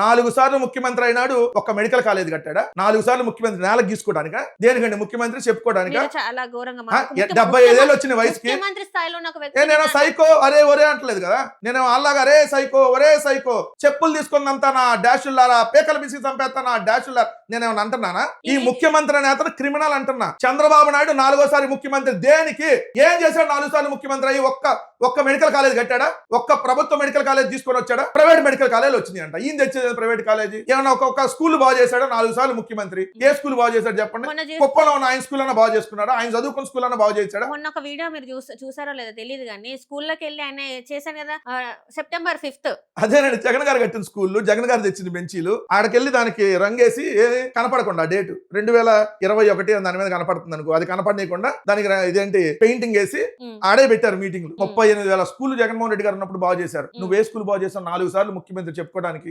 నాలుగు సార్లు ముఖ్యమంత్రి అయినాడు ఒక మెడికల్ కాలేజ్ కట్టాడా? నాలుగు సార్లు ముఖ్యమంత్రి నేలకు గీసుకోవడానికా? దేనికండి ముఖ్యమంత్రి చెప్పుకోవడానికా? చాలా ఘోరంగా డెబ్బై ఐదేళ్ళు వచ్చిన వయసుకి నేను సైకో అరే ఒరే అంటలేదు కదా? నేను అలాగా అరే సైకో ఒరే సైకో చెప్పులు తీసుకున్నంత నా డాషుల్లారా పేకలు బిసి చంపేస్తా నా డాషుల్లారా? నేనేమన్నా అంటున్నానా? ఈ ముఖ్యమంత్రి అనే అతను క్రిమినల్ అంటున్నా. చంద్రబాబు నాయుడు నాలుగోసారి ముఖ్యమంత్రి దేనికి? ఏం చేశాడు నాలుగు సార్లు ముఖ్యమంత్రి అయ్యి? ఒక్క ఒక్క మెడికల్ కాలేజ్ కట్టాడా? ఒక్క ప్రభుత్వ మెడికల్ కాలేజ్ తీసుకొని వచ్చాడా? ప్రైవేట్ మెడికల్ కాలేజ్ వచ్చింది అంట ఈయన తెచ్చేది ప్రైవేట్ కాలేజీ? ఏమన్నా ఒక్కొక్క స్కూల్ బాగు చేశాడా? నాలుగు సార్లు ముఖ్యమంత్రి. ఏ స్కూల్ బాగు చేశాడు చెప్పండి? కుప్పంలో ఉన్న ఆయన స్కూల్ అన్న బాగు చేసుకున్నాడా ఆయన చదువుకున్న స్కూల్ అన్న బాగు చేశాడా? మొన్న ఒక వీడియో మీరు చూస చూసారో లేదో తెలియదు కానీ స్కూల్లోకి వెళ్ళి ఆయన చేశాను కదా సెప్టెంబర్ ఫిఫ్త్. అదేనండి జగన్ గారు కట్టిన స్కూల్ జగన్ గారు తెచ్చిన బెంచీలు ఆడకెళ్ళి దానికి రంగేసి ఏ- కనపడకుండా డేట్ రెండు వేల ఇరవై ఒకటి దాని మీద కనపడుతుంది అనుకో అది కనపడనీయకుండా దానికి ఇదేంటి పెయింటింగ్ వేసి ఆడే పెట్టారు మీటింగ్లు. ముప్పై ఎనిమిది వేల స్కూల్ జగన్మోహన్ రెడ్డి గారు ఉన్నప్పుడు బాగు చేశారు. నువ్వు ఏ స్కూల్ బాగు చేసావు నాలుగు సార్లు ముఖ్యమంత్రి చెప్పుకోవడానికి.